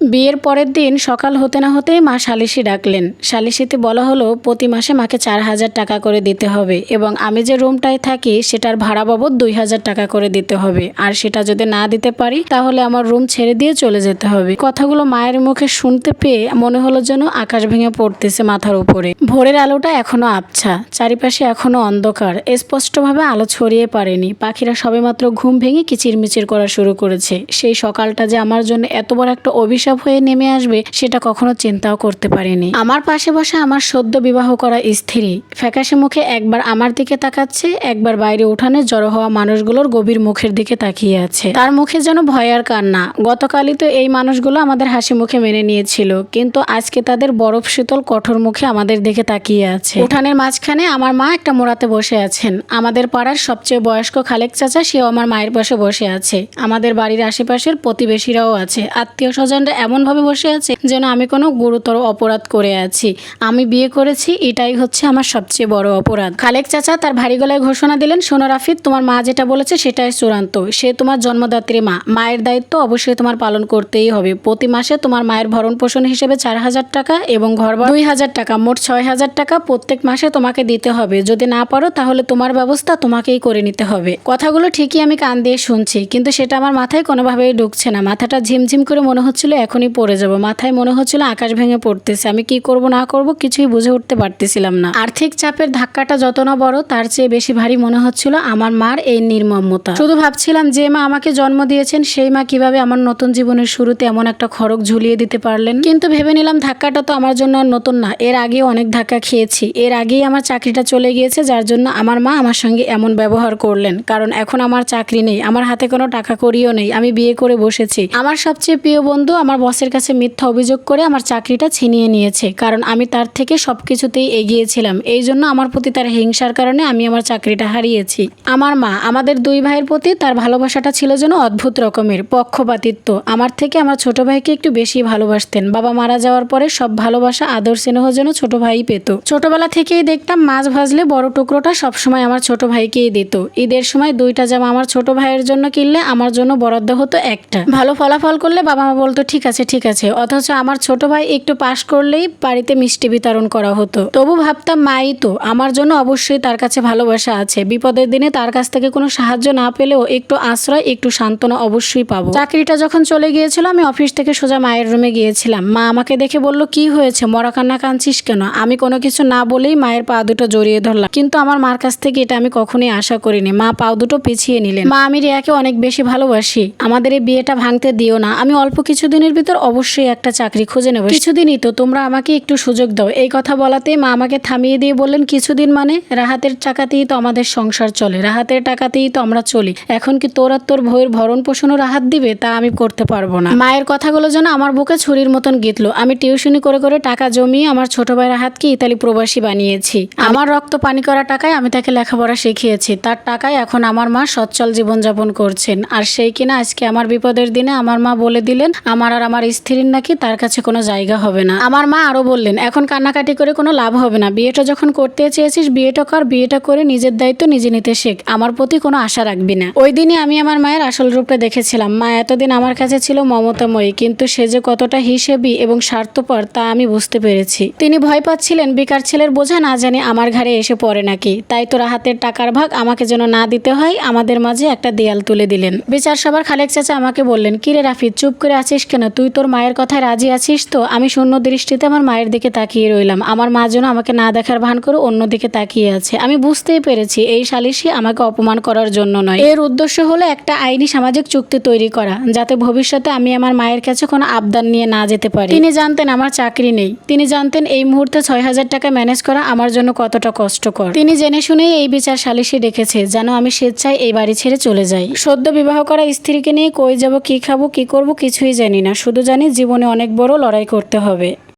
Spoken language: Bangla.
বিয়ের পরের দিন সকাল হতে না হতেই মা সালিশি ডাকলেন। সালিশিতে বলা হলো, প্রতি মাসে মাকে চার হাজার টাকা করে দিতে হবে এবং আমি যে রুমটায় থাকি, সেটার ভাড়া বাবদ দুই হাজার টাকা করে দিতে হবে। আর সেটা যদি না দিতে পারি, তাহলে আমার রুম ছেড়ে দিয়ে চলে যেতে হবে। কথাগুলো মায়ের মুখে শুনতে পেয়ে মনে হলো যেন আকাশ ভেঙে পড়তেছে মাথার উপরে। ভোরের আলোটা এখনও আবছা, চারিপাশে এখনও অন্ধকার। স্পষ্টভাবে আলো ছড়িয়ে পারেনি পাখিরা সবেমাত্র ঘুম ভেঙে কিচিরমিচির করা শুরু করেছে। সেই সকালটা যে আমার জন্য এত বড় একটা অভিশাপ হয়ে নেমে আসবে সেটা কখনো চিন্তাও করতে পারিনি। আমার পাশে বসে আমার সদ্য বিবাহ করা স্ত্রী ফ্যাকাশে মুখে একবার আমার দিকে তাকাচ্ছে, একবার বাইরে উঠানে জড়ো হওয়া মানুষগুলোর গভীর মুখের দিকে তাকিয়ে আছে। তার মুখে যেন ভয় আর কান্না। গতকালই তো এই মানুষগুলো আমাদের হাসি মুখে মেনে নিয়েছিল, কিন্তু আজকে তাদের বরফ শীতল কঠোর মুখে আমাদের দিকে তাকিয়ে আছে। উঠানের মাঝখানে আমার মা একটা মোড়াতে বসে আছেন। আমাদের পাড়ার সবচেয়ে বয়স্ক খালেক চাচা, সেও আমার মায়ের পাশে বসে আছে। আমাদের বাড়ির আশেপাশের প্রতিবেশীরাও আছে। আত্মীয় স্বজনরা এমনভাবে বসে আছে যেন আমি কোনো গুরুতর অপরাধ করে আছি। আমি বিয়ে করেছি, এটাই হচ্ছে আমার সবচেয়ে বড় অপরাধ। খালেক চাচা তার ভারী গলায় ঘোষণা দিলেন সোনো রাফিদ তোমার মা যেটা বলেছে সেটাই চূড়ান্ত। সে তোমার জন্মদাত্রী মা। মায়ের দায়িত্ব অবশ্যই তোমার পালন করতেই হবে। প্রতি মাসে তোমার মায়ের ভরণ পোষণ হিসেবে চার হাজার টাকা এবং ঘর দুই হাজার টাকা, মোট ছয় হাজার টাকা প্রত্যেক মাসে তোমাকে দিতে হবে। যদি না পারো তাহলে তোমার ব্যবস্থা তোমাকেই করে নিতে হবে। কথাগুলো ঠিকই আমি কান দিয়ে শুনছি, কিন্তু সেটা আমার মাথায় কোনোভাবেই ঢুকছে না। মাথাটা ঝিমঝিম করে মনে হচ্ছিল এখনই পড়ে যাব। মাথায় মনে হচ্ছিল আকাশ ভেঙে পড়তেছে। আমি কি করব, না করব কিছুই বুঝে উঠতে পারতেছিলাম না। আর্থিক চাপের ধাক্কাটা যত না বড়, তার চেয়ে বেশি ভারী মনে হচ্ছিল আমার মার এই নির্মমতা। শুধু ভাবছিলাম যে মা আমাকে জন্ম দিয়েছেন, সেই মা কীভাবে আমার নতুন জীবনের শুরুতে এমন একটা খড়ক ঝুলিয়ে দিতে পারলেন? কিন্তু ভেবে নিলাম ধাক্কাটা তো আমার জন্য আর নতুন না। এর আগেও অনেক ধাক্কা খেয়েছি। এর আগেই আমার চাকরিটা চলে গিয়েছে, যার জন্য আমার মা আমার সঙ্গে এমন ব্যবহার করলেন। কারণ এখন আমার চাকরি নেই, আমার হাতে কোনো টাকা করিও নেই, আমি বিয়ে করে বসেছি। আমার সবচেয়ে প্রিয় বন্ধু আমার বসের কাছে মিথ্যা অভিযোগ করে আমার চাকরিটা ছিনিয়ে নিয়েছে, কারণ আমি তার থেকে সব কিছুতেই এগিয়েছিলাম এই জন্য আমার প্রতি তার হিংসার কারণে আমি আমার চাকরিটা হারিয়েছি। আমার মা, আমাদের দুই ভাইয়ের প্রতি তার ভালোবাসাটা ছিল যেন অদ্ভুত রকমের, পক্ষপাতিত্ব। আমার থেকে আমার ছোট ভাইকে একটু বেশি ভালোবাসতেন। বাবা মারা যাওয়ার পরে সব ভালোবাসা, আদর, স্নেহ যেন ছোট ভাই পেত। ছোটবেলা থেকেই দেখতাম মাছ ভাজলে বড় টুকরোটা সবসময় আমার ছোট ভাইকেই দিত। ঈদের সময় দুইটা জামা আমার ছোট ভাইয়ের জন্য কিনলে আমার জন্য বরাদ্দ হতো একটা। ভালো ফলাফল করলে বাবা মা বলতো, ঠিক আছে, ঠিক আছে। অথচ আমার ছোট ভাই একটু পাশ করলেই বাড়িতে মিষ্টি বিতরণ করা হতো। তবু ভাবতাম মাই তো, আমার জন্য অবশ্যই তার কাছে ভালোবাসা আছে। বিপদের দিনে তার কাছ থেকে কোনো সাহায্য না পেলেও একটু আশ্রয়, একটু সান্ত্বনা অবশ্যই পাবো। চাকরিটা যখন চলে গিয়েছিল, আমি অফিস থেকে সোজা মায়ের রুমে গিয়েছিলাম। মা আমাকে দেখে বলল, কি হয়েছে? মরা কান্না কাঁদছিস কেন? আমি কোনো কিছু না বলেই মায়ের পা দুটো জড়িয়ে ধরলাম। কিন্তু আমার মার কাছ থেকে এটা আমি কখনোই আশা করিনি। মা পাও দুটো পিছিয়ে নিলেন। মা, আমি রিয়াকে অনেক বেশি ভালোবাসি। আমাদের এই বিয়েটা ভাঙতে দিও না। আমি অল্প কিছুদিনের ভিতর অবশ্যই একটা চাকরি খুঁজে নেব। কিছুদিনই তো, তোমরা আমাকে একটু সুযোগ দাও। এই কথা বলাতে মা আমাকে থামিয়ে দিয়ে বললেন, কিছুদিন মানে? রাহাতের টাকাতেই তো আমাদের সংসার চলে, রাহাতের টাকাতেই তো আমরা চলি। এখন কি তোর আর তোর ভয়ের ভরণ পোষণও রাহাত দিবে? তা আমি করতে পারব না। মায়ের কথাগুলো যেন আমার বুকে ছুরির মতন গিতলো আমি টিউশনি করে করে টাকা জমিয়ে আমার ছোট ভাইয়ের হাতকে ইতালি প্রবাসী বানিয়েছি। আমার রক্ত পানি করা টাকায় আমি তাকে লেখাপড়া শিখিয়েছি। তার টাকায় এখন আমার মা সচ্ছল জীবনযাপন করছেন। আর সেই কিনা আজকে আমার বিপদের দিনে আমার মা বলে দিলেন, আমার আর আমার স্ত্রীর নাকি তার কাছে কোনো জায়গা হবে না। আমার মা আরও বললেন, এখন কান্নাকাটি করে কোনো লাভ হবে না। বিয়েটা যখন করতে চেয়েছিস, বিয়েটা কর, বিয়েটা করে নিজের দায়িত্ব নিজে নিতে শেখ। আমার প্রতি কোনো আশা রাখবি না। ওই দিনই আমি আমার মায়ের আসল রূপটা দেখেছিলাম। মা এতদিন আমার কাছে ছিল মমতাময়ী, কিন্তু সে যে কতটা হিসেবি এবং স্বার্থপর তা আমি বুঝতে পেরেছি। তিনি ভয় পাচ্ছিলেন, বেকার ছেলের বোঝা না জানি আমার ঘাড়ে এসে পড়ে নাকি। তাই তো রাহাতের টাকার ভাগ আমাকে যেন না দিতে হয়, আমাদের মাঝে একটা দেয়াল তুলে দিলেন। বিচার সবার খালেক চাচা আমাকে বললেন, কিরে রাফিদ চুপ করে আছিস কেন? তুই তোর মায়ের কথায় রাজি আছিস তো? আমি শূন্য দৃষ্টিতে আমার মায়ের দিকে তাকিয়ে রইলাম। আমার মা যেন আমাকে না দেখার ভান করে অন্যদিকে তাকিয়ে আছে। আমি বুঝতেই পেরেছি, এই সালিশি আমাকে অপমান করার জন্য নয়। এর উদ্দেশ্য হলো একটা আইনি সামাজিক চুক্তি তৈরি করা, যাতে ভবিষ্যতে আমি আমার মায়ের কাছে কোনো আবদান নিয়ে না যেতে পারি। তিনি জানতেন আমার চাকরি নেই। তিনি জানতেন এই মুহূর্তে ছয় হাজার টাকা ম্যানেজ করা আমার জন্য কতটা কষ্টকর। তিনি জেনে শুনেই এই বিচার সালিশি রেখেছে যেন আমি স্বেচ্ছায় এই বাড়ি ছেড়ে চলে যাই। সদ্য বিবাহ করা স্ত্রীকে নিয়ে কই যাব, কি খাব, কি করব কিছুই জানি না। শুধু জানি জীবনে অনেক বড় লড়াই করতে হবে।